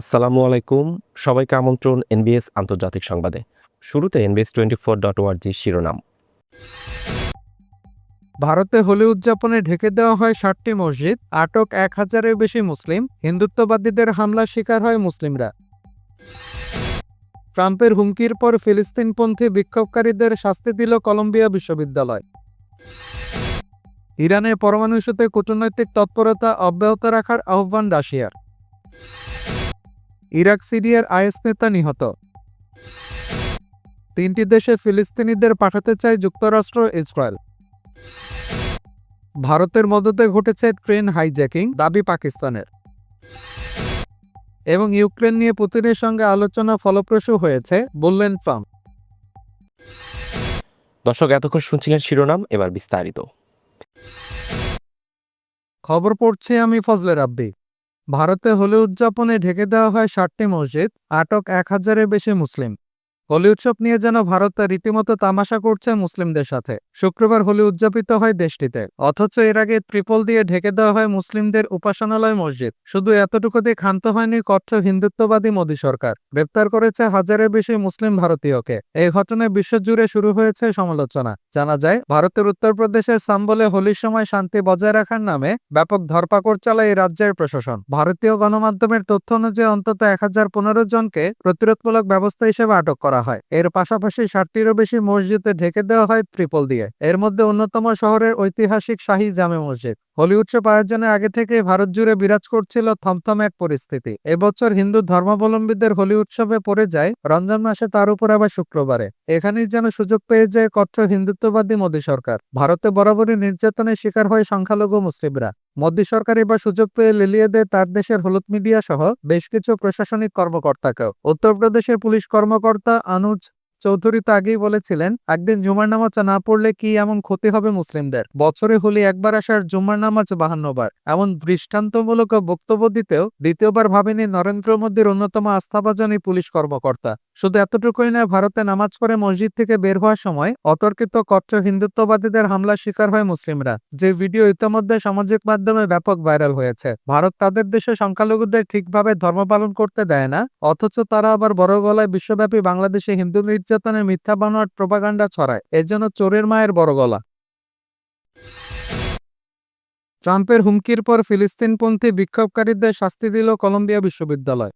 আসসালামু আলাইকুম। সবাইকে আমন্ত্রণ এনবিএস আন্তর্জাতিক সংবাদে। শুরুতে এনবিএস টোয়েন্টি ফোর ডট ওয়ার্জি শিরোনাম। ভারতে হোলি উদযাপনে ঢেকে দেওয়া হয় ষাটটি মসজিদ, আটক এক হাজারের বেশি মুসলিম, হিন্দুত্ববাদীদের হামলার শিকার হয় মুসলিমরা। ট্রাম্পের হুমকির পর ফিলিস্তিনপন্থী বিক্ষোভকারীদের শাস্তি দিল কলম্বিয়া বিশ্ববিদ্যালয়। ইরানে পরমাণু ইস্যুতে কূটনৈতিক তৎপরতা অব্যাহত রাখার আহ্বান রাশিয়ার। ইরাক সিরিয়ার আইএস নেতা নিহত। তিনটি দেশে ফিলিস্তিনিদের পাঠাতে চায় যুক্তরাষ্ট্র ইসরায়েল। ভারতের মদতে ঘটেছে ট্রেন হাইজ্যাকিং দাবি পাকিস্তানের। এবং ইউক্রেন নিয়ে পুতিনের সঙ্গে আলোচনা ফলপ্রসূ হয়েছে বললেন ট্রাম্প দর্শক এতক্ষণ শুনছিলেন শিরোনাম এবার বিস্তারিত। খবর পড়ছে আমি ফজলে রাব্বি। ভারতে হোলি উদযাপনে ঢেকে দেওয়া হয় ষাটটি মসজিদ আটক এক হাজারের বেশি মুসলিম। হোলি উৎসব নিয়ে যেন ভারত রীতিমতো তামাশা করছে মুসলিমদের সাথে। শুক্রবার হোলি উদযাপিত হয় দেশটিতে। অথচ এর আগে ত্রিপল দিয়ে ঢেকে দেওয়া হয় মুসলিমদের উপাসনালয় মসজিদ। শুধু এতটুকুতে ক্ষান্ত হয়নি কট্টর হিন্দুত্ববাদী মোদী সরকার। গ্রেপ্তার করেছে হাজারের বেশি মুসলিম ভারতীয়কে। এই ঘটনায় বিশ্বজুড়ে শুরু হয়েছে সমালোচনা। জানা যায়, ভারতের উত্তরপ্রদেশের সাম্বলে হোলির সময় শান্তি বজায় রাখার নামে ব্যাপক ধরপাকড় চালায় এই রাজ্যের প্রশাসন। ভারতীয় গণমাধ্যমের তথ্য অনুযায়ী অন্তত এক হাজার পনেরো জনকে প্রতিরোধমূলক ব্যবস্থা হিসেবে আটক করা হয়। এর পাশাপাশি ষাটটিরও বেশি মসজিদে ঢেকে দেওয়া হয় ত্রিপল দিয়ে। এর মধ্যে অন্যতম শহরের ঐতিহাসিক শাহী জামে মসজিদ। হোলি উৎসব আয়োজনের আগে থেকে ভারত জুড়ে বিরাজ করছিল থমথম এক পরিস্থিতি। এবছর হিন্দু ধর্মাবলম্বীদের হোলি উৎসবে পড়ে যায় রমজান মাসে, তার উপর আবার শুক্রবারে। এখানেই যেন সুযোগ পেয়ে যায় কট্টর হিন্দুত্ববাদী মোদী সরকার। ভারতে বরাবরই নির্যাতনের শিকার হয় সংখ্যালঘু মুসলিমরা। মোদী সরকার এবার সুযোগ পেয়ে লেলিয়ে দেয় তার দেশের হলুদ মিডিয়া সহ বেশ কিছু প্রশাসনিক কর্মকর্তাকেও। উত্তরপ্রদেশের পুলিশ কর্মকর্তা অনুজ চৌধুরী তো আগেই বলেছিলেন, একদিন জুমার নামাজ না পড়লে কি এমন ক্ষতি হবে মুসলিমদের? বছরে হলি একবার আসার জুমার নামাজ বাহান্নবার। এমন দৃষ্টান্তমূলক বক্তব্য দিতেও দ্বিতীয়বার ভাবেনি নরেন্দ্র মোদীর অন্যতম আস্থাভাজন এই পুলিশ কর্মকর্তা। শুধু এতটুকুই নয়, ভারতে নামাজ পড়ে মসজিদ থেকে বের হওয়ার সময় অতর্কিত কট্টর হিন্দুত্ববাদীদের হামলার শিকার হয় মুসলিমরা। যে ভিডিও ইতিমধ্যে সামাজিক মাধ্যমে ব্যাপক ভাইরাল হয়েছে। ভারত তাদের দেশে সংখ্যালঘুদের ঠিকভাবে ধর্ম পালন করতে দেয় না, অথচ তারা আবার বড় গলায় বিশ্বব্যাপী বাংলাদেশে হিন্দু নির্যাতনের মিথ্যা বানোয়ার প্রপাগান্ডা ছড়ায়, এজন্য চোরের মায়ের বড় গলা। ট্রাম্পের হুমকির পর ফিলিস্তিনপন্থী বিক্ষোভকারীদের শাস্তি দিল কলম্বিয়া বিশ্ববিদ্যালয়।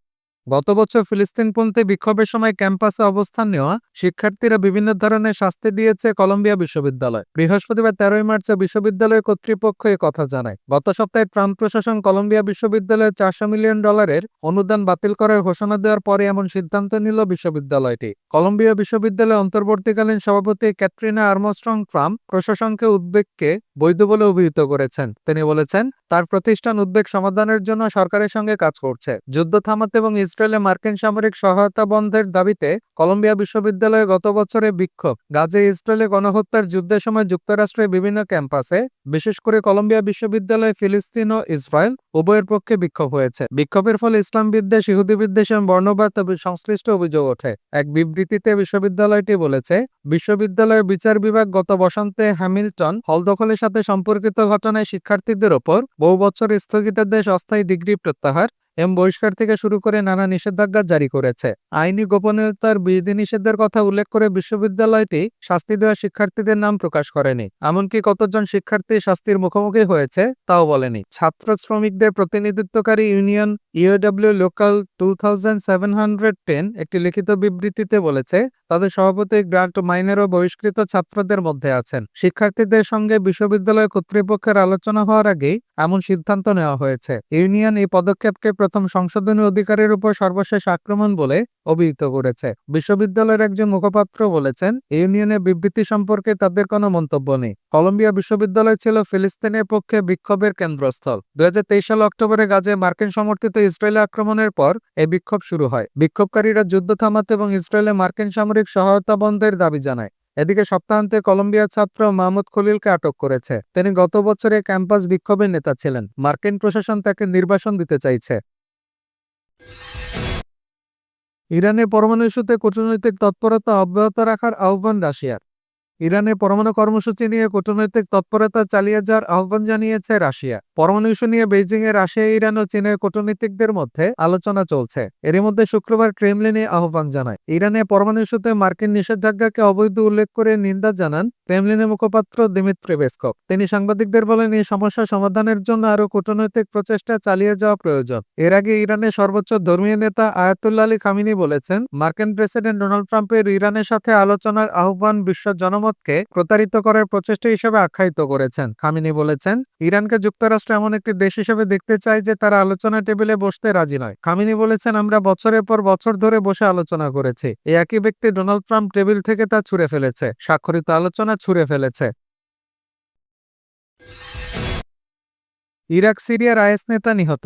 গত বছর ফিলিস্তিনপন্থী বিক্ষোভের সময় ক্যাম্পাসে অবস্থান নেওয়া শিক্ষার্থীরা বিভিন্ন ধরনের শাস্তি দিয়েছে কলম্বিয়া বিশ্ববিদ্যালয়। বৃহস্পতিবার তেরোই মার্চে বিশ্ববিদ্যালয় কর্তৃপক্ষ এ কথা জানায়। গত সপ্তাহে ট্রাম্প প্রশাসন কলম্বিয়া বিশ্ববিদ্যালয়ের চারশো মিলিয়ন ডলারের অনুদান বাতিল করার ঘোষণা দেওয়ার পরে এমন সিদ্ধান্ত নিল বিশ্ববিদ্যালয়টি। কলম্বিয়া বিশ্ববিদ্যালয়ের অন্তর্বর্তীকালীন সভাপতি ক্যাটরিনা আর্মস্ট্রং ট্রাম্প প্রশাসনকে উদ্বেগকে বৈধ বলে অভিহিত করেছেন। তিনি বলেছেন, তার প্রতিষ্ঠান উদ্বেগ সমাধানের জন্য সরকারের সঙ্গে কাজ করছে। যুদ্ধ থামাতে এবং মার্কিন সামরিক সহায়তা বন্ধের দাবিতে কলম্বিয়া বিশ্ববিদ্যালয়ে গত বছরে বিক্ষোভ। গাজে ইসরায়েলে গণহত্যার যুদ্ধের সময় যুক্তরাষ্ট্রের বিভিন্ন ক্যাম্পাসে, বিশেষ করে কলম্বিয়া বিশ্ববিদ্যালয়ে ফিলিস্তিন ও ইসরায়েল, উভয়ের পক্ষে বিক্ষোভ হয়েছে। বিক্ষোভের ফলে ইসলাম বিদ্বেষ, ইহুদি বিদ্বেষ এবং বর্ণবাদ সংশ্লিষ্ট অভিযোগ ওঠে। এক বিবৃতিতে বিশ্ববিদ্যালয়টি বলেছে, বিশ্ববিদ্যালয়ের বিচার বিভাগ গত বসন্তে হ্যামিল্টন হল দখলের সাথে সম্পর্কিত ঘটনায় শিক্ষার্থীদের ওপর বহু বছর স্থগিতাদেশ অস্থায়ী ডিগ্রি প্রত্যাহার এবং বহিষ্কার থেকে শুরু করে নানা নিষেধাজ্ঞা জারি করেছে। আইনি গোপনীয়তার বিধিনিষেধের কথা উল্লেখ করে বিশ্ববিদ্যালয়টি শাস্তি দেওয়া শিক্ষার্থীদের নাম প্রকাশ করেনি। এমনকি কতজন শিক্ষার্থী শাস্তির মুখোমুখি হয়েছে তাও বলেনি। ছাত্র শ্রমিকদের প্রতিনিধিত্বকারী ইউনিয়ন ইউডব্লিউ লোকাল টু একটি লিখিত বিবৃতিতে বলেছে তাদের সভাপতি গ্রান্ট মাইনেরও বহিষ্কৃত ছাত্রদের মধ্যে আছেন। শিক্ষার্থীদের সঙ্গে বিশ্ববিদ্যালয় কর্তৃপক্ষের আলোচনা হওয়ার আগেই এমন সিদ্ধান্ত নেওয়া হয়েছে। ইউনিয়ন এই পদক্ষেপকে প্রথম সংশোধনী অধিকারের উপর সর্বশেষ আক্রমণ বলে অভিহিত করেছে। বিশ্ববিদ্যালয়ের একজন মুখপাত্র বলেছেন ইউনিয়নের বিবৃতি সম্পর্কে তাদের কোনো মন্তব্য নেই। কলম্বিয়া বিশ্ববিদ্যালয় ছিল ফিলিস্তিনের পক্ষে বিক্ষোভের কেন্দ্রস্থল। দুই সাল অক্টোবরে গাজে মার্কিন সমর্থিত ইসরায়েলি আক্রমণের পর এই বিক্ষোভ শুরু হয়। বিক্ষোভকারীরা যুদ্ধ থামাতে এবং ইসরায়েলে মার্কিন সামরিক সহায়তা বন্ধের দাবি জানায়। এদিকে সপ্তাহান্তে কলম্বিয়া ছাত্র মাহমুদ খলিলকে আটক করেছে। তিনি গত বছরে ক্যাম্পাস বিক্ষোভের নেতা ছিলেন। মার্কিন প্রশাসন তাকে নির্বাসন দিতে চাইছে। ইরানে পরমাণু ইস্যুতে কূটনৈতিক তৎপরতা অব্যাহত রাখার আহ্বান রাশিয়ার। ইরানে পরমাণু কর্মসূচি নিয়ে কূটনৈতিক তৎপরতা চালিয়ে যাওয়ার আহ্বান জানিয়েছে রাশিয়া। পরমাণু ইস্যু নিয়ে বেইজিং এ রাশিয়া, ইরান ও চীনের কূটনীতিকদের মধ্যে আলোচনা চলছে। এরই মধ্যে শুক্রবার ক্রেমলিনে আহ্বান জানায়। ইরানে পরমাণু ইস্যুতে মার্কিন নিষেধাজ্ঞাকে অবৈধ উল্লেখ করে নিন্দা জানান ক্রেমলিনের মুখপাত্র দিমিত্রি পেসকভ তিনি সাংবাদিকদের বলেন, এই সমস্যা সমাধানের জন্য আরও কূটনৈতিক প্রচেষ্টা চালিয়ে যাওয়া প্রয়োজন। এর আগে ইরানের সর্বোচ্চ ধর্মীয় নেতা আয়াতুল্লা আলী খামিনি বলেছেন, মার্কিন প্রেসিডেন্ট ডোনাল্ড ট্রাম্পের ইরানের সাথে আলোচনার আহ্বান বিশ্ব জনমতকে প্রতারিত করার প্রচেষ্টা হিসেবে আখ্যায়িত করেছেন। খামিনি বলেছেন, ইরানকে যুক্তরাষ্ট্র এমন একটি দেশ হিসেবে দেখতে চায় যে তারা আলোচনা টেবিলে বসতে রাজি নয়। খামিনি বলেছেন, আমরা বছরের পর বছর ধরে বসে আলোচনা করেছি। এই একই ব্যক্তি ডোনাল্ড ট্রাম্প টেবিল থেকে তা ছুঁড়ে ফেলেছে। স্বাক্ষরিত আলোচনা ছুঁড়ে ফেলেছে। ইরাক, সিরিয়ার আইএস নেতা নিহত।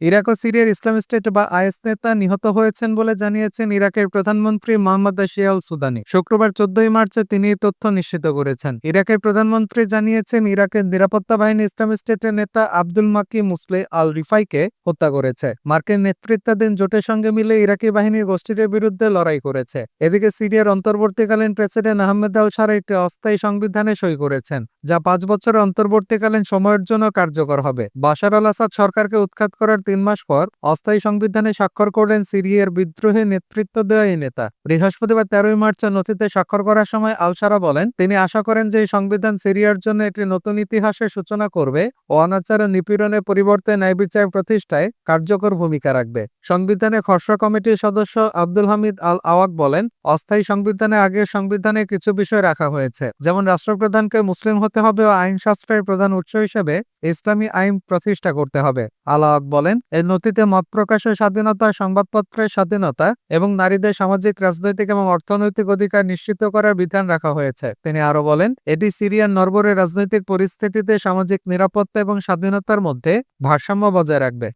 ইরাক ও সিরিয়ার ইসলাম স্টেট বা আইএস নেতা নিহত হয়েছেন বলে জানিয়েছেন ইরাকের প্রধানমন্ত্রী মোহাম্মদ শিয়াল সুদানি। শুক্রবার চোদ্দই মার্চে তিনি এই তথ্য নিশ্চিত করেছেন। ইরাকের প্রধানমন্ত্রী জানিয়েছেন ইরাকের নিরাপত্তা বাহিনী ইসলাম স্টেটের নেতা আব্দুল মাকি মুসলে আল রিফাইকে হত্যা করেছে। মার্কিন নেতৃত্বাধীন জোটের সঙ্গে মিলে ইরাকি বাহিনী গোষ্ঠীটির বিরুদ্ধে লড়াই করেছে। এদিকে সিরিয়ার অন্তর্বর্তীকালীন প্রেসিডেন্ট আহমেদ আল সারা একটি অস্থায়ী সংবিধানে সই করেছেন, যা পাঁচ বছরের অন্তর্বর্তীকালীন সময়ের জন্য কার্যকর হবে। বাশার আল আসাদ সরকারকে উৎখাত করার তিন মাস পর অস্থায়ী সংবিধানে স্বাক্ষর করলেন সিরিয়ার বিদ্রোহে নেতৃত্ব দেওয়া এই নেতা। বৃহস্পতিবার তেরোই মার্চে নথিতে স্বাক্ষর করার সময় আলসারা বলেন, তিনি আশা করেন যে এই সংবিধান সিরিয়ার জন্য একটি নতুন ইতিহাসের সূচনা করবে ও অনাচার ও নিপীড়নের পরিবর্তে ন্যায় বিচার প্রতিষ্ঠায় কার্যকর ভূমিকা রাখবে। সংবিধানে খসড়া কমিটির সদস্য আব্দুল হামিদ আল আওয়াক বলেন, অস্থায়ী সংবিধানে আগে সংবিধানে কিছু বিষয় রাখা হয়েছে, যেমন রাষ্ট্রপ্রধানকে মুসলিম হতে হবে ও আইনশাস্ত্রের প্রধান উৎস হিসেবে ইসলামী আইন প্রতিষ্ঠা করতে হবে। আলাওয়াক বলেন এই নথিতে মত প্রকাশের স্বাধীনতা সংবাদপত্রের স্বাধীনতা এবং নারীদের সামাজিক, রাজনৈতিক এবং অর্থনৈতিক অধিকার নিশ্চিত করার বিধান রাখা হয়েছে। তিনি আরও বলেন, এটি সিরিয়ার নরবরের রাজনৈতিক পরিস্থিতিতে সামাজিক নিরাপত্তা এবং স্বাধীনতার মধ্যে ভারসাম্য বজায় রাখবে।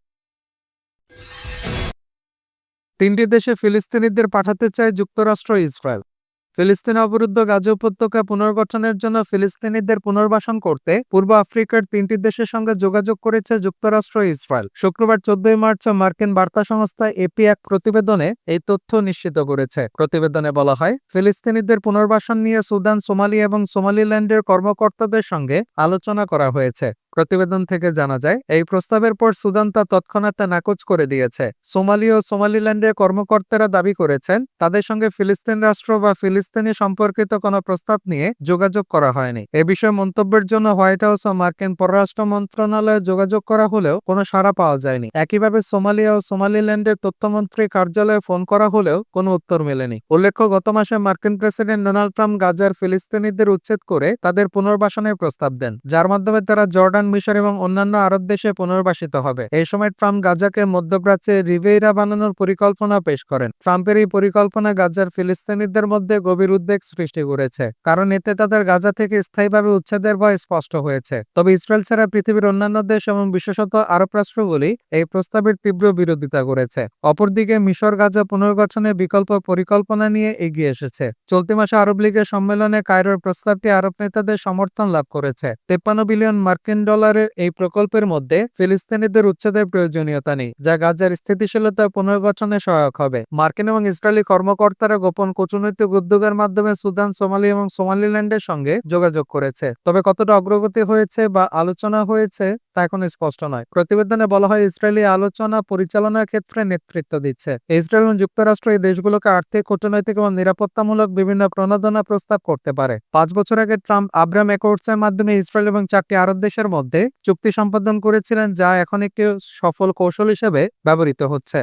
তিনটি দেশে ফিলিস্তিনিদের পাঠাতে চায় যুক্তরাষ্ট্র ইসরায়েল। ফিলিস্তিন অবরুদ্ধ গাজা উপত্যকা পুনর্গঠনের জন্য ফিলিস্তিনিদের পুনর্বাসন করতে পূর্ব আফ্রিকার তিনটি দেশের সঙ্গে যোগাযোগ করেছে যুক্তরাষ্ট্র ইসরায়েল। শুক্রবার চোদ্দই মার্চ মার্কিন বার্তা সংস্থা এপি এক প্রতিবেদনে এই তথ্য নিশ্চিত করেছে। প্রতিবেদনে বলা হয়, ফিলিস্তিনিদের পুনর্বাসন নিয়ে সুদান, সোমালি এবং সোমালিল্যান্ডের কর্মকর্তাদের সঙ্গে আলোচনা করা হয়েছে। প্রতিবেদন থেকে জানা যায়, এই প্রস্তাবের পর সুদান তা তৎক্ষণাৎ নাকচ করে দিয়েছে। সোমালি ও সোমালিল্যান্ডের কর্মকর্তারা দাবি করেছেন, তাদের সঙ্গে ফিলিস্তিন রাষ্ট্র বা ফিলিস্তিনি সম্পর্কিত কোনো প্রস্তাব নিয়ে যোগাযোগ করা হয়নি। এ বিষয়ে মন্তব্যের জন্য হোয়াইট হাউস ও মার্কিন পররাষ্ট্র মন্ত্রণালয়ে যোগাযোগ করা হলেও কোনো সাড়া পাওয়া যায়নি। একইভাবে সোমালিয়া ও সোমালিল্যান্ডের তথ্যমন্ত্রী কার্যালয়ে ফোন করা হলেও কোনো উত্তর মেলেনি। উল্লেখ্য, গত মাসে মার্কিন প্রেসিডেন্ট ডোনাল্ড ট্রাম্প গাজার ফিলিস্তিনিদের উচ্ছেদ করে তাদের পুনর্বাসনের প্রস্তাব দেন, যার মাধ্যমে তারা জর্ডান মিশর এবং অন্যান্য আরব দেশে পুনর্বাসিত হবে। এই সময় ট্রাম্প গাজাকে মধ্যপ্রাচ্যে রিভেইরা বানানোর পরিকল্পনা পেশ করেন। ট্রাম্পের এই পরিকল্পনা গাজার ফিলিস্তিনিদের মধ্যে গভীর উদ্বেগ সৃষ্টি করেছে, কারণ এতে তাদের গাজা থেকে স্থায়ীভাবে উচ্ছেদের ভয় স্পষ্ট হয়েছে। তবে ইসরায়েল ছাড়া পৃথিবীর অন্যান্য দেশ এবং বিশেষত আরব রাষ্ট্রগুলি এই প্রস্তাবের তীব্র বিরোধিতা করেছে। অপরদিকে মিশর গাজা পুনর্গঠনের বিকল্প পরিকল্পনা নিয়ে এগিয়ে এসেছে। চলতি মাসে আরব লীগের সম্মেলনে কায়রোর প্রস্তাবটি আরব নেতাদের সমর্থন লাভ করেছে। তেপ্পান্ন বিলিয়ন মার্কিন ডলারের এই প্রকল্পের মধ্যে ফিলিস্তিনিদের উচ্ছেদের প্রয়োজনীয়তা নেই, যা গাজার স্থিতিশীলতা পুনর্গঠনে সহায়ক হবে। মার্কিন এবং ইসরায়েলি কর্মকর্তারা গোপন কূটনৈতিক উদ্যোগের মাধ্যমে সুদান, সোমালি এবং সোমালিল্যান্ডের সঙ্গে যোগাযোগ করেছে। তবে কতটা অগ্রগতি হয়েছে বা আলোচনা হয়েছে তা এখন স্পষ্ট নয়। প্রতিবেদনে বলা হয়, ইসরায়েলি আলোচনা পরিচালনার ক্ষেত্রে নেতৃত্ব দিচ্ছে। ইসরায়েল এবং যুক্তরাষ্ট্র এই দেশগুলোকে আর্থিক, কূটনৈতিক এবং নিরাপত্তামূলক বিভিন্ন প্রণোদনা প্রস্তাব করতে পারে। পাঁচ বছর আগে ট্রাম্প আব্রাম অ্যাকর্ডসের মাধ্যমে ইসরায়েল এবং চারটি আরব দেশের মধ্যে চুক্তি সম্পাদন করেছিলেন যা এখন একটি সফল কৌশল হিসেবে ব্যবহৃত হচ্ছে।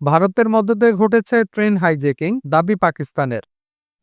ভারতের মধ্য ঘটেছে ট্রেন হাইজেকিং দাবি পাকিস্তানের।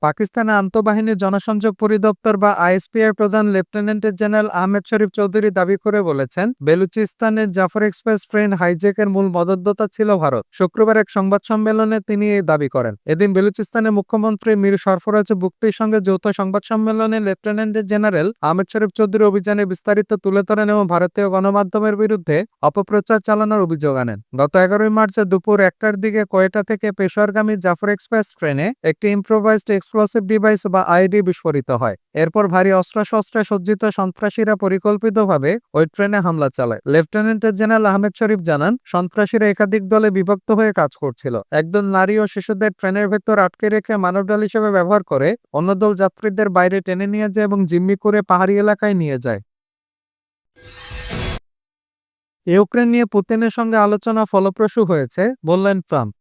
পাকিস্তানের আন্তঃবাহিনী জনসংযোগ পরিদপ্তর বা আইএসপিআর প্রধান লেফটেন্যান্ট জেনারেল আহমেদ শরীফ চৌধুরী দাবি করে বলেছেন, বেলুচিস্তানের জাফর এক্সপ্রেস ট্রেন হাইজেকের মূল মদতদাতা ছিল ভারত। শুক্রবার এক সংবাদ সম্মেলনে তিনি এই দাবি করেন। এদিন বেলুচিস্তানের মুখ্যমন্ত্রী মীর সরফরাজ বুক্তির সঙ্গে যৌথ সংবাদ সম্মেলনে লেফটেন্যান্ট জেনারেল আহমেদ শরীফ চৌধুরী অভিযানে বিস্তারিত তুলে ধরেন এবং ভারতীয় গণমাধ্যমের বিরুদ্ধে অপপ্রচার চালানোর অভিযোগ আনেন। গত এগারোই মার্চে দুপুর একটার দিকে কয়েটা থেকে পেশোয়ারগামী জাফর এক্সপ্রেস ট্রেনে একটি ইম্প্রোভাইজড এক্সপ্লোসিভ ডিভাইস বা আইডি বিস্ফোরিত হয়। এরপর ভারী অস্ত্রশস্ত্রে সজ্জিত সন্ত্রাসীরা পরিকল্পিতভাবে ওই ট্রেনে হামলা চালায়। লেফটেন্যান্ট জেনারেল আহমেদ শরীফ জানান, সন্ত্রাসীরা একাধিক দলে বিভক্ত হয়ে কাজ করছিল। একদল নারী ও শিশুদের ট্রেনের ভেতর আটকে রেখে মানবডাল হিসেবে ব্যবহার করে অন্য দল যাত্রীদের বাইরে টেনে নিয়ে যায় এবং জিম্মি করে পাহাড়ি এলাকায় নিয়ে যায়। ইউক্রেন নিয়ে পুতিনের সঙ্গে আলোচনা ফলপ্রসূ হয়েছে, বললেন ট্রাম্প।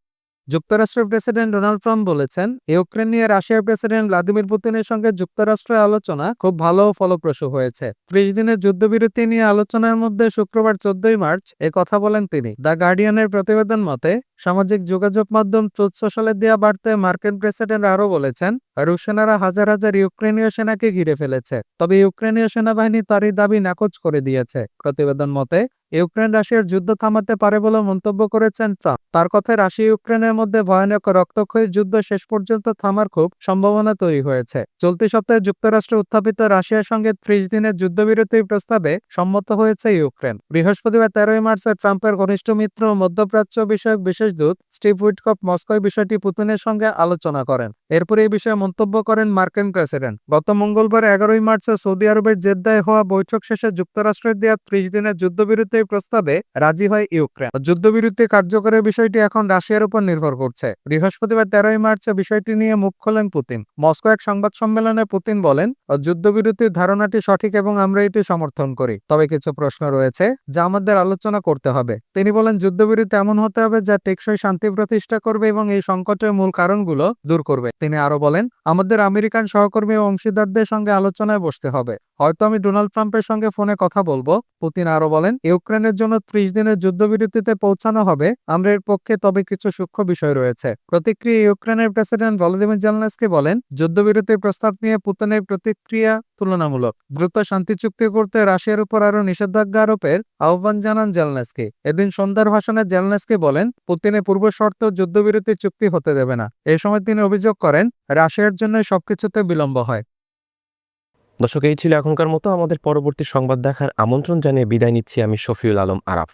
যুক্তরাষ্ট্রের প্রেসিডেন্ট ডোনাল্ড ট্রাম্প বলেছেন ইউক্রেন নিয়ে রাশিয়ার প্রেসিডেন্ট ভ্লাদিমির পুতিনের সঙ্গে যুক্তরাষ্ট্রের আলোচনা খুব ভালো ফলপ্রসূ হয়েছে। ত্রিশ দিনের যুদ্ধবিরতি নিয়ে আলোচনার মধ্যে শুক্রবার চোদ্দই মার্চ এ কথা বলেন তিনি। দ্য গার্ডিয়ানের প্রতিবেদন মতে, সামাজিক যোগাযোগ মাধ্যম ট্রুথ সোশ্যালে দেওয়া বার্তায় মার্কিন প্রেসিডেন্ট আরও বলেছেন, রুশ সেনারা হাজার হাজার ইউক্রেনীয় সেনাকে ঘিরে ফেলেছে, তবে ইউক্রেনীয় সেনাবাহিনী তারই দাবি নাকচ করে দিয়েছে। প্রতিবেদন মতে ইউক্রেন রাশিয়ার যুদ্ধ থামাতে পারে বলে মন্তব্য করেছেন ট্রাম্প। তার কথায় রাশিয়া ইউক্রেনের মধ্যে ভয়ানক রক্তক্ষয়ী যুদ্ধ শেষ পর্যন্ত থামার খুব সম্ভাবনা তৈরি হয়েছে। চলতি সপ্তাহে যুক্তরাষ্ট্রে উত্থাপিত রাশিয়ার সঙ্গে ত্রিশ দিনের যুদ্ধবিরতির প্রস্তাবে সম্মত হয়েছে ইউক্রেন। বৃহস্পতিবার তেরোই মার্চে ট্রাম্পের ঘনিষ্ঠ মিত্র মধ্যপ্রাচ্য বিষয়ক বিশেষ দূত স্টিভ উইটকপ মস্কোয় বিষয়টি পুতিনের সঙ্গে আলোচনা করেন। এরপর এই বিষয়ে মন্তব্য করেন মার্কিন প্রেসিডেন্ট। গত মঙ্গলবার এগারোই মার্চে সৌদি আরবের জেদ্দায় হওয়া বৈঠক শেষে যুক্তরাষ্ট্রের দেওয়া ত্রিশ দিনের যুদ্ধবিরতির প্রস্তাবে রাজি হয় ইউক্রেন। যুদ্ধবিরতি কার্যকরের বিষয়টি এখন রাশিয়ার উপর নির্ভর করছে। বৃহস্পতিবার তেরোই মার্চে বিষয়টি নিয়ে মুখ খোলেন পুতিন। মস্কো এক সংবাদ সম্মেলনে পুতিন বলেন, যুদ্ধবিরতির ধারণাটি সঠিক এবং আমরা এটি সমর্থন করি। তবে কিছু প্রশ্ন রয়েছে যা আমাদের আলোচনা করতে হবে। তিনি বলেন, যুদ্ধবিরতি এমন হতে হবে যা টেকসই শান্তি প্রতিষ্ঠা করবে এবং এই সংকটের মূল কারণগুলো দূর করবে। তিনি আরও বলেন, আমাদের আমেরিকান সহকর্মী ও অংশীদারদের সঙ্গে আলোচনায় বসতে হবে। হয়তো আমি ডোনাল্ড ট্রাম্পের সঙ্গে ফোনে কথা বলব। পুতিন আরও বলেন, ইউক্রেনের জন্য ত্রিশ দিনের যুদ্ধবিরতিতে পৌঁছানো হবে। আমরা এর পক্ষে তবে কিছু সূক্ষ্ম বিষয় রয়েছে। প্রতিক্রিয়া ইউক্রেনের প্রেসিডেন্ট ভলোদিমির জেলনাসকে বলেন, যুদ্ধবিরতির প্রস্তাব নিয়ে পুতিনের প্রতিক্রিয়া তুলনামূলক। দ্রুত শান্তি চুক্তি করতে রাশিয়ার উপর আরও নিষেধাজ্ঞা আরোপের আহ্বান জানান জেলনেসকি। এদিন সন্ধ্যার ভাষণে জেলনেসকি বলেন পুতিনের পূর্ব শর্ত যুদ্ধবিরতি চুক্তি হতে দেবে না। এ সময় তিনি অভিযোগ করেন, রাশিয়ার জন্য সবকিছুতে বিলম্ব হয়। দর্শক, এই ছিল এখনকার মতো। আমাদের পরবর্তী সংবাদ দেখার আমন্ত্রণ জানিয়ে বিদায় নিচ্ছি আমি শফিউল আলম আরাফ।